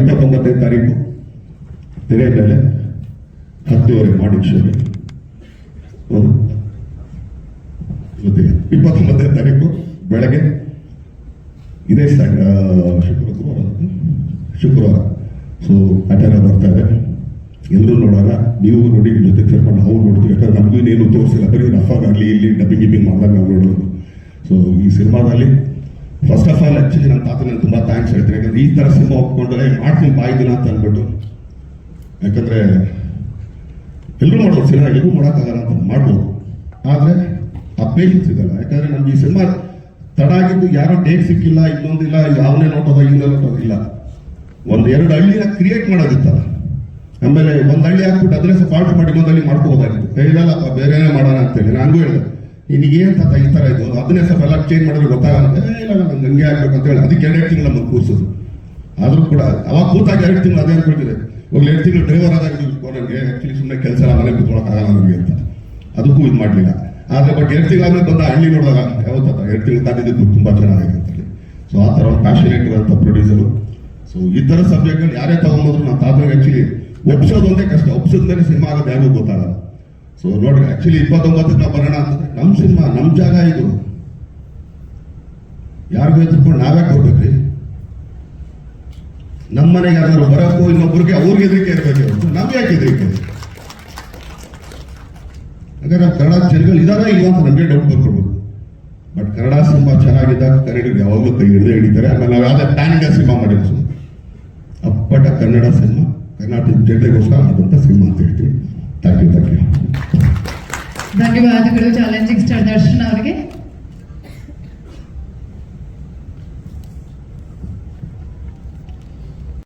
ಇಪ್ಪತ್ತೊಂಬತ್ತನೇ ತಾರೀಕು. ತೆರೆ ಮೇಲೆ ಹತ್ತುವರೆ ಮಾಡಿ ಗೊತ್ತಿಲ್ಲ ಇಪ್ಪತ್ತೊಂಬತ್ತನೇ ತಾರೀಕು ಬೆಳಗ್ಗೆ ಇದೇ ಸ್ಟಾರ್ಟ್ ಶುಕ್ರವಾರ. ಶುಕ್ರವಾರ. ಸೊ ಅಟೆಂಡ್ ಬರ್ತಾ ಇದೆ. ಎಲ್ಲರೂ ನೋಡೋಣ ನೀವು ನೋಡಿ ಜೊತೆ ಸೇರ್ಕೊಂಡು ನಾವು ನೋಡ್ತೀವಿ. ಯಾಕಂದ್ರೆ ನಮಗೂ ಇನ್ನೇನು ತೋರಿಸಿಲ್ಲ. ಬರೀ ರಫಾಗ್ ಆಗಲಿ, ಇಲ್ಲಿ ಡಬ್ಬಿಂಗ್ ಗಿಬ್ಬಿಂಗ್ ಮಾಡಿದಾಗ ನಾವು ನೋಡೋದು. ಸೊ ಈ ಸಿನಿಮಾದಲ್ಲಿ ಫಸ್ಟ್ ಆಫ್ ಆಲ್ ಆಕ್ಚುಲಿ ನನ್ನ ತಾತ ನಾನು ತುಂಬಾ ಥ್ಯಾಂಕ್ಸ್ ಹೇಳ್ತೀನಿ. ಯಾಕಂದ್ರೆ ಈ ತರ ಸಿನಿಮಾ ಒಪ್ಕೊಂಡ್ರೆ ಮಾಡ್ತೀನಿ ಬಾಯ್ದಿನ ಅಂತ ಅಂದ್ಬಿಟ್ಟು. ಯಾಕಂದ್ರೆ ಎಲ್ಲರೂ ನೋಡೋದು ಸಿನಿಮಾ ಎಲ್ಲರೂ ಮಾಡೋಕ್ಕಾಗಲ್ಲ ಅಂತ ಮಾಡ್ಬೋದು. ಆದ್ರೆ ಆ ಪೇಷನ್ಸ್ ಇದಲ್ಲ. ಯಾಕಂದ್ರೆ ನಮ್ಗೆ ಈ ಸಿನಿಮಾ ತಡ ಆಗಿದ್ದು ಯಾರೋ ಡೇಟ್ ಸಿಕ್ಕಿಲ್ಲ ಇನ್ನೊಂದಿಲ್ಲ ಯಾವನೇ ನೋಟೋದ ಇನ್ನೆಲ್ಲ ನೋಟೋದ ಇಲ್ಲ. ಒಂದು ಎರಡು ಹಳ್ಳಿನ ಕ್ರಿಯೇಟ್ ಮಾಡೋದಿತ್ತಲ್ಲ. ಆಮೇಲೆ ಒಂದು ಹಳ್ಳಿ ಹಾಕ್ಬಿಟ್ಟು ಅದನ್ನೇ ಆಲ್ಟರ್ ಮಾಡಿ ಇನ್ನೊಂದು ಹಳ್ಳಿ ಮಾಡ್ಕೋಬೋದಾಗಿತ್ತು. ಏ, ಇಲ್ಲಲ್ಲಪ್ಪ ಬೇರೆನೇ ಮಾಡೋಣ ಅಂತೇಳಿ. ನನಗೂ ಹೇಳಿದೆ. ನಿನಗೆ ಏನ್ ತಾತ ಈ ತರ ಇದು ಅದನ್ನೇ ಸ್ವಲ್ಪ ಎಲ್ಲ ಚೇಂಜ್ ಮಾಡಿದ್ರೆ ಗೊತ್ತಾಗಲ್ಲ. ಏ, ಇಲ್ಲ ನಂಗೆ ಹಂಗೆ ಆಗ್ಬೇಕು ಅಂತ ಹೇಳಿ. ಅದಕ್ಕೆ ಎರಡು ತಿಂಗಳು ನಮಗೆ ಕೂರಿಸೋದು. ಆದರೂ ಕೂಡ ಅವಾಗ ಕೂತಾಗ ಎರಡು ತಿಂಗಳು ಅದೇ ಅನ್ಕೊಳ್ತಿದೆ. ಹೋಗ್ಲಿ ಎರಡು ತಿಂಗಳು ಡ್ರೈವರ್ ಆದಾಗ ನನಗೆ ಆಕ್ಚುಲಿ ಸುಮ್ಮನೆ ಕೆಲಸ ಎಲ್ಲ ಮನೆ ಕೂತ್ಕೊಳಕ್ಕಾಗಲ್ಲ ನನಗೆ ಅಂತ. ಅದಕ್ಕೂ ಇದು ಮಾಡಲಿಲ್ಲ. ಆದರೆ ಬಟ್ ಎರಡು ತಿಂಗಳಾದ್ಮೇಲೆ ಬಂದ ಹಳ್ಳಿ ನೋಡಿದಾಗ ಯಾವತ್ತ ಎರಡು ತಿಂಗಳು ತಾಂಡಿದ್ದು ತುಂಬಾ ಚೆನ್ನಾಗಿದೆ ಅಂತ ಹೇಳಿ. ಸೊ ಆ ಥರ ಒಂದು ಪ್ಯಾಷನೇಟ್ ಇರುವಂಥ ಪ್ರೊಡ್ಯೂಸರು ಸೊ ಈ ಥರ ಸಬ್ಜೆಕ್ಟ್ಗಳು ಯಾರೇ ತಗೊಂಬಂದ್ರು ನಾನು ತಾತನಿಗೆ ಆಕ್ಚುಲಿ ಒಪ್ಸೋದು ಒಂದೇ ಕಷ್ಟ. ಒಪ್ಸಿದ್ಮೇಲೆ ಸಿನಿಮಾ ಆಗೋದು ಯಾರಿಗೂ ಗೊತ್ತಾಗಲ್ಲ. ಸೊ ನೋಡ್ರಿ ಆಕ್ಚುಲಿ ಇಪ್ಪತ್ತೊಂಬತ್ತಕ್ಕೆ ಬರೋಣ ಅಂತಂದ್ರೆ ನಮ್ಮ ಸಿನಿಮಾ ನಮ್ಮ ಜಾಗ ಇದು. ಯಾರಿಗೂ ಹೆದರ್ಕೊಂಡು ನಾವೇ ಕೊಡ್ಬೇಕ್ರಿ. ನಮ್ಮ ಮನೆಗೆ ಯಾರು ಬರೋಕ್ಕೂ ಇನ್ನೊಬ್ಬರಿಗೆ ಅವ್ರಿಗೆ ಹೆದರಿಕೆ ಇರಬೇಕು ನಮ್ಗೆ ಯಾಕೆ ಹೆದರಿಕೆ? ಹಾಗಾದ್ರೆ ಕನ್ನಡ ಜನಗಳು ಇದಾರೆ ಇಲ್ಲ ಅಂತ ನಮಗೆ ಡೌಟ್ ಬರ್ಕೊಡ್ಬೇಕು. ಬಟ್ ಕನ್ನಡ ಸಿನಿಮಾ ಚೆನ್ನಾಗಿದ್ದಾಗ ಕನ್ನಡಿಗರು ಯಾವಾಗಲೂ ಕೈ ಹಿಡಿದೇ ಹಿಡಿತಾರೆ. ಆಮೇಲೆ ನಾವು ಯಾವುದೇ ಪ್ಯಾನ್ ಇಂಡಿಯಾ ಸಿನಿಮಾ ಮಾಡಿಲ್ಲ. ಸುಮ್ಮನೆ ಅಪ್ಪಟ ಕನ್ನಡ ಸಿನಿಮಾ ಕರ್ನಾಟಕ ಜನತೆಗೋಸ್ಕರ ಆದಂಥ ಸಿನಿಮಾ ಅಂತ ಹೇಳ್ತೀವಿ ಥ್ಯಾಂಕ್ ಯು ಥ್ಯಾಂಕ್ ಯು సాంఘ్యవాదుడు చాలా సిక్స్టర్ దర్శకుడు